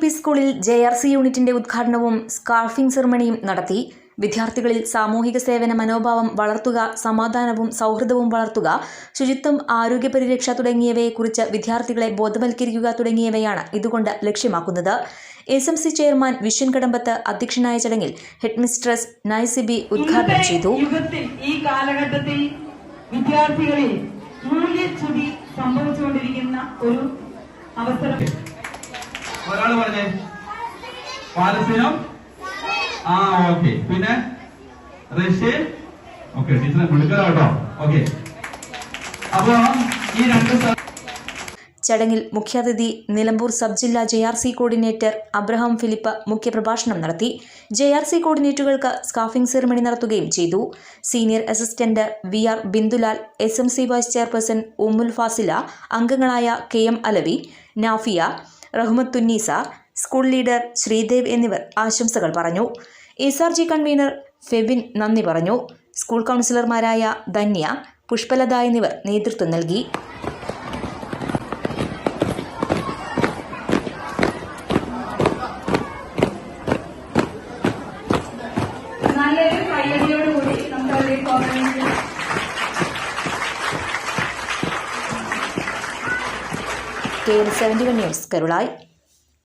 P സ്കൂളിൽ J R C യൂണിറ്റിന്റെ ഉദ്ഘാടനവും സ്കാർഫിംഗ് സെറമണിയും നടത്തി. വിദ്യാർത്ഥികളിൽ സാമൂഹിക സേവന മനോഭാവം വളർത്തുക സമാധാനവും സൗഹൃദവും വളർത്തുക ശുചിത്വം ആരോഗ്യ പരിരക്ഷ തുടങ്ങിയവയെക്കുറിച്ച് വിദ്യാർത്ഥികളെ ബോധവൽക്കരിക്കുക തുടങ്ങിയവയാണ് ഇതുകൊണ്ട് ലക്ഷ്യമാക്കുന്നത്. S M C chairman Vishwan Kadambath അധ്യക്ഷനായ ചടങ്ങിൽ ഹെഡ്മിസ്ട്രസ് നൈസിബി ഉദ്ഘാടനം ചെയ്തു. ഈ കാലഘട്ടത്തിൽ വിദ്യാർത്ഥികളിൽ മൂല്യച്യുതി സംഭവിച്ചുകൊണ്ടിരിക്കുന്ന ഒരു അവസരം ഒരാൾ പറഞ്ഞേ. പാലസ്തീനം? ആ ഓക്കെ. പിന്നെ? റഷ്യ ഓക്കെ ടീച്ചറെ വിളിക്കലോ കേട്ടോ. ഓക്കെ. അപ്പൊ ഈ രണ്ട് ചടങ്ങിൽ മുഖ്യാതിഥി നിലമ്പൂർ സബ് ജില്ലാ J R C coordinator Abraham Philip മുഖ്യപ്രഭാഷണം നടത്തി. ജെ ആർ സി കോർഡിനേറ്ററുകൾക്ക് സ്കാഫിംഗ് സെറമണി നടത്തുകയും ചെയ്തു. Senior assistant V R Bindulal S M C vice chairperson Ummul Fasila അംഗങ്ങളായ K M Alavi Nafiya Rahmathunnisa school leader Sreedev എന്നിവർ ആശംസകൾ പറഞ്ഞു. S convener Febin നന്ദി പറഞ്ഞു. സ്കൂൾ കൗൺസിലർമാരായ ധന്യ പുഷ്പലത എന്നിവർ നേതൃത്വം നൽകി. K L seventy one news Karulai